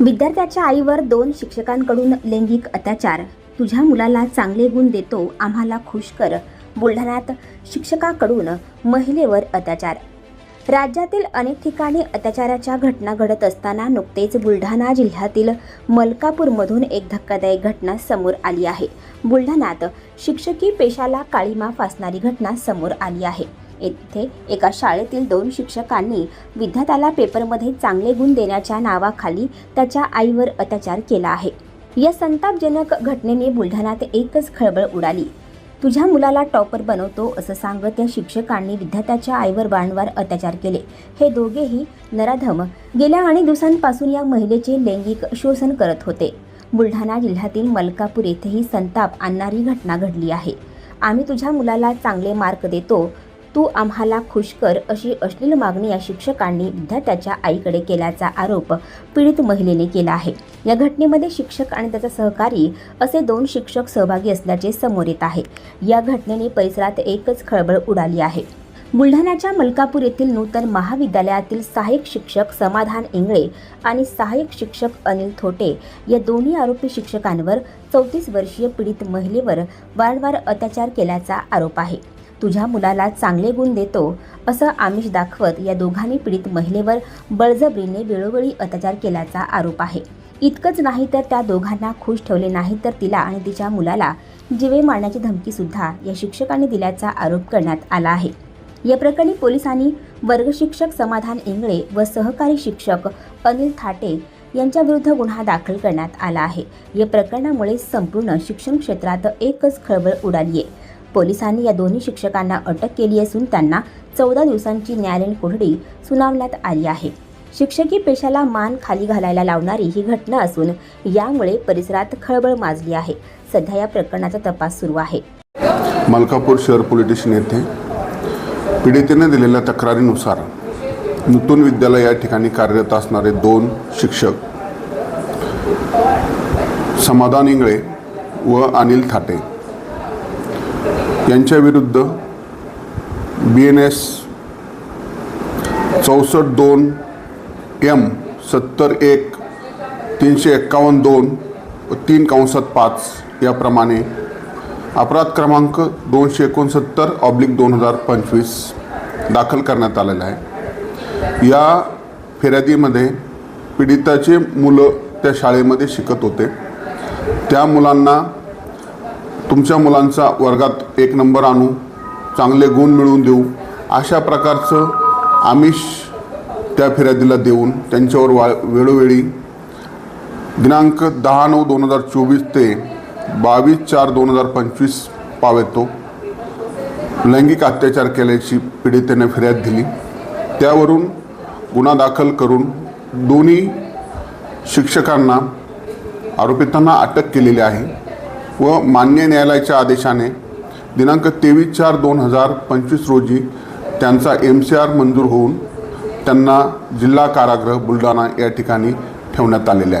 विद्यार्थ्याच्या आईवर दोन शिक्षकांकडून लैंगिक अत्याचार. तुझ्या मुलाला चांगले गुण देतो आम्हाला खुश कर बुलढाण्यात शिक्षकाकडून महिलेवर अत्याचार. राज्यातील अनेक ठिकाणी अत्याचाराच्या घटना घडत असताना नुकतेच बुलढाणा जिल्ह्यातील मलकापूरमधून एक धक्कादायक घटना समोर आली आहे. बुलढाण्यात शिक्षकी पेशाला काळीमा फासणारी घटना समोर आली आहे. येथे एका शाळेतील दोन शिक्षकांनी विद्यार्थ्याला पेपरमध्ये चांगले गुण देण्याच्या नावाखाली त्याच्या आईवर अत्याचार केला आहे. या संतापजनक घटनेने बुलढाण्यात एकच खळबळ उडाली. तुझ्या मुलाला टॉपर बनवतो असं सांगत त्या शिक्षकांनी विद्यार्थ्याच्या आईवर वारंवार अत्याचार केले. हे दोघेही नराधम गेल्या अनेक दिवसांपासून या महिलेचे लैंगिक शोषण करत होते. बुलढाणा जिल्ह्यातील मलकापूर येथेही संताप आणणारी घटना घडली आहे. आम्ही तुझ्या मुलाला चांगले मार्क देतो तू आम्हाला खुश कर अशी अश्लील मागणी या शिक्षकांनी विद्यार्थ्याच्या आईकडे केल्याचा आरोप पीडित महिलेने केला आहे. या घटनेमध्ये शिक्षक आणि त्याचा सहकारी असे दोन शिक्षक सहभागी असल्याचे समोर येत आहे. या घटनेने परिसरात एकच खळबळ उडाली आहे. बुलढाण्याच्या मलकापूर येथील नूतन महाविद्यालयातील सहाय्यक शिक्षक समाधान इंगळे आणि सहाय्यक शिक्षक अनिल थोटे या दोन्ही आरोपी शिक्षकांवर चौतीस वर्षीय पीडित महिलेवर वारंवार अत्याचार केल्याचा आरोप आहे. तुझ्या मुलाला चांगले गुण देतो असं आमिष दाखवत या दोघांनी पीडित महिलेवर बळजबरीने वेळोवेळी अत्याचार केल्याचा आरोप आहे. इतकंच नाही तर त्या दोघांना खुश ठेवले नाही तर तिला आणि तिच्या मुलाला जिवे मारण्याची धमकी सुद्धा या शिक्षकांनी दिल्याचा आरोप करण्यात आला आहे. या प्रकरणी पोलिसांनी वर्गशिक्षक समाधान इंगळे व सहकारी शिक्षक अनिल थाटे यांच्या विरुद्ध गुन्हा दाखल करण्यात आला आहे. या प्रकरणामुळे संपूर्ण शिक्षण क्षेत्रात एकच खळबळ उडाली आहे पोलिसांनी या दोन्ही शिक्षकांना अटक केली असून त्यांना चौदा दिवसांची न्यायालयीन कोठडी सुनावण्यात आली आहे. शिक्षकी पेशाला मान खाली घालायला लावणारी ही घटना असून यामुळे परिसरात खळबळ माजली आहे. सध्या या प्रकरणाचा तपास सुरू आहे. मलकापूर शहर पोलीस स्टेशन येथे पीडितेने दिलेल्या तक्रारीनुसार नूतन विद्यालय या ठिकाणी कार्यरत असणारे दोन शिक्षक समाधान इंगळे व अनिल थाटे यांच्याविरुद्ध बी एन एस चौसष्ट दोन एम सत्तर एक तीनशे एक्कावन्न दोन व तीन कंसात पाच याप्रमाणे अपराध क्रमांक दोनशे एकोणसत्तर ऑब्लिक दोन हजार पंचवीस दाखल करण्यात आलेला आहे. या फिर्यादीमध्ये पीडिताचे मुलं त्या शाळेमध्ये शिकत होते. त्या मुलांना तुमच्या मुलांचा वर्गात एक नंबर आणू चांगले गुण मिळवून देऊ अशा प्रकारचं आमिष त्या फिर्यादीला देऊन त्यांच्यावर वा वेळोवेळी दिनांक दहा नऊ दोन हजार चोवीस ते बावीस चार दोन हजार पंचवीस पावेतो लैंगिक अत्याचार केल्याची पीडितेने फिर्याद दिली. त्यावरून गुन्हा दाखल करून दोन्ही शिक्षकांना आरोपितांना अटक केलेली आहे. व मान्य न्यायालयाच्या आदेशाने दिनांक तेवीस चार दोन हजार पंचवीस रोजी त्यांचा एम सी आर मंजूर होऊन त्यांना जिल्हा कारागृह बुलढाणा या ठिकाणी ठेवण्यात आलेले आहे.